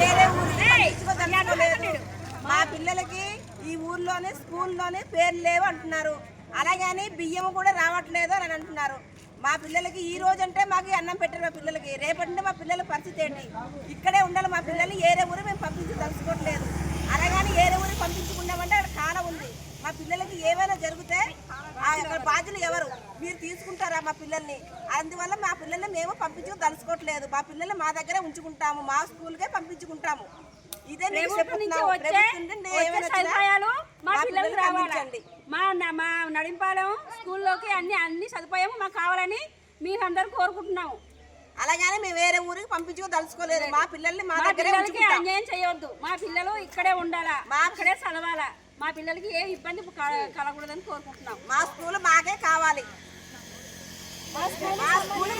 వేరే ఊరికి మా పిల్లలకి ఈ ఊర్లోనే స్కూల్లోనే పేర్లు లేవు అంటున్నారు. అలాగని బియ్యం కూడా రావట్లేదు అని అంటున్నారు. మా పిల్లలకి ఈ రోజు అంటే మాకు అన్నం పెట్టారు మా పిల్లలకి. రేపటి మా పిల్లల పరిస్థితి ఏంటి? ఇక్కడే ఉండాలి మా పిల్లలు ఏరే ఊరు మేము పంపించదలుచుకోవట్లేదు అలాగని ఏరే ఊరికి పంపించుకున్నామంటే అక్కడ కాలం ఉంది మా పిల్లలకి ఏమైనా జరిగితే ఆ యొక్క బాధ్యులు ఎవరు? మీరు తీసుకుంటారా మా పిల్లల్ని? అందువల్ల మా పిల్లల్ని మేము పంపించుకు తలుచుకోవట్లేదు. మా పిల్లల్ని మా దగ్గరే ఉంచుకుంటాము. మా స్కూల్కే పంపించుకుంటాము. ఇదే సదుపాయాలు మా పిల్లలకు పిల్లలకి రావాలి? అందించండి. మా న- మా నడింపాలెం స్కూల్లోకి అన్ని అన్ని సదుపాయం మాకు కావాలని మీరు అందరు కోరుకుంటున్నాము. అలాగని మేము వేరే ఊరికి పంపించుకు తలుచుకోలేదు. మా పిల్లల్ని మా దగ్గరే అన్యాయం చేయవద్దు మా పిల్లలు ఇక్కడే ఉండాలా? మా- ఇక్కడే చదవాలా? మా పిల్లలకి ఏ ఇబ్బంది కలగకూడదని కోరుకుంటున్నాం. మా స్కూల్ మాకే కావాలి. మా స్కూల్